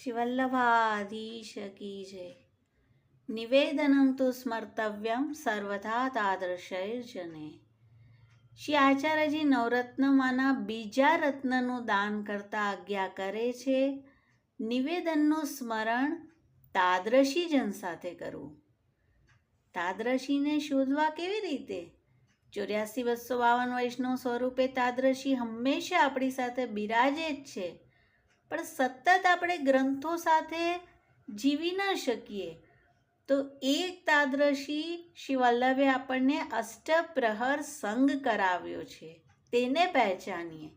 શિવલ્લભાધીશ કી જય નિવેદનમ તુ સ્મર્તવ્યમ સર્વથા તાદૃશૈર્જને શ્રી આચાર્યજી નવરત્નમાંના બીજા રત્નનું દાન કરતા આજ્ઞા કરે છે નિવેદનનું સ્મરણ તાદ્રશી જન સાથે કરવું તાદ્રશીને શોધવા કેવી રીતે? ચોર્યાસી બસો બાવન વૈષ્ણવ સ્વરૂપે તાદ્રશી હંમેશા આપણી સાથે બિરાજે જ છે। પણ સતત આપણે ગ્રંથો સાથે જીવી ન શકીએ. તો એક તાદ્રશી શ્રી આપણને અષ્ટપ્રહર સંગ કરાવ્યો છે. તેને પહેચાનીએ.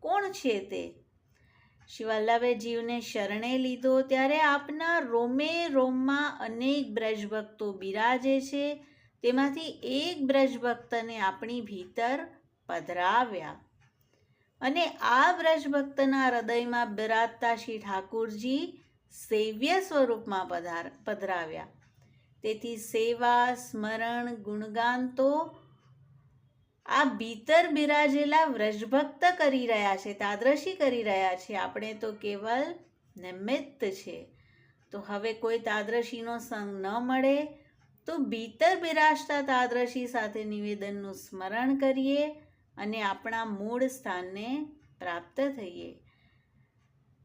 કોણ છે તે? શ્રી જીવને શરણે લીધો ત્યારે આપના રોમે રોમમાં અનેક બ્રજભક્તો બિરાજે છે. તેમાંથી એક બ્રજભક્તને આપણી ભીતર પધરાવ્યા. અને આ વ્રજભક્તના હૃદયમાં બિરાજતા શ્રી ઠાકુરજી સેવ્ય સ્વરૂપમાં પધાર, પધરાવ્યા. તેથી સેવા, સ્મરણ, ગુણગાન તો આ ભીતર બિરાજેલા વ્રજભક્ત કરી રહ્યા છે, તાદ્રશી કરી રહ્યા છે. આપણે તો કેવલ નિમિત્ત છે. તો હવે કોઈ તાદ્રશીનો સંગ ન મળે તો ભીતર બિરાજતા તાદ્રશી સાથે નિવેદનનું સ્મરણ કરીએ. અને આપણા મૂળ સ્થાનને પ્રાપ્ત થઈએ.